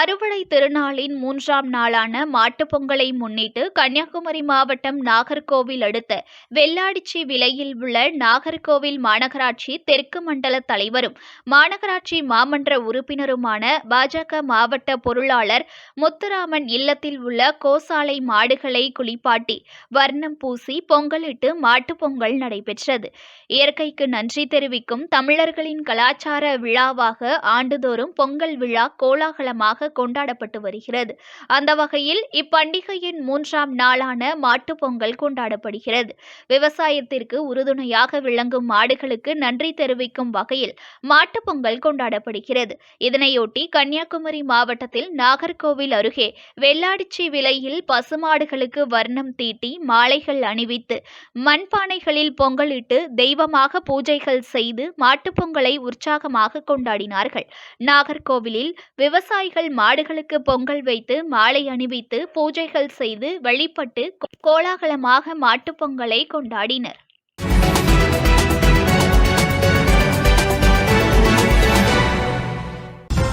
அறுவடை திருநாளின் மூன்றாம் நாளான மாட்டுப் பொங்கலை முன்னிட்டு கன்னியாகுமரி மாவட்டம் நாகர்கோவில் அடுத்த வெள்ளாடிச்சி விலையில் உள்ள நாகர்கோவில் மாநகராட்சி தெற்கு மண்டல தலைவரும் மாநகராட்சி மாமன்ற உறுப்பினருமான பாஜக மாவட்ட பொருளாளர் முத்துராமன் இல்லத்தில் உள்ள கோசாலை மாடுகளை குளிப்பாட்டி வர்ணம் பூசி பொங்கலிட்டு மாட்டுப் பொங்கல் நடைபெற்றது. இயற்கைக்கு நன்றி தெரிவிக்கும் தமிழர்களின் கலாச்சார விழாவாக ஆண்டுதோறும் பொங்கல் விழா கோலாகலமாக கொண்டாடப்பட்டு வருகிறது. அந்த வகையில் இப்பண்டிகையின் மூன்றாம் நாளான மாட்டுப் பொங்கல் கொண்டாடப்படுகிறது. விவசாயத்திற்கு உறுதுணையாக விளங்கும் மாடுகளுக்கு நன்றி தெரிவிக்கும் வகையில் மாட்டுப்பொங்கல் கொண்டாடப்படுகிறது. இதனையொட்டி கன்னியாகுமரி மாவட்டத்தில் நாகர்கோவில் அருகே வெள்ளாடிச்சி விலையில் பசுமாடுகளுக்கு வர்ணம் தீட்டி மாலைகள் அணிவித்து மண்பானைகளில் பொங்கலிட்டு தெய்வமாக பூஜைகள் செய்து மாட்டுப் பொங்கலை உற்சாகமாக கொண்டாடினார்கள். நாகர்கோவிலில் விவசாயிகள் மாடுகளுக்கு பொங்கல் வைத்து மாலை அணிவித்து பூஜைகள் செய்து வழிபட்டு கோலாகலமாக மாட்டுப் பொங்கலை கொண்டாடினர்.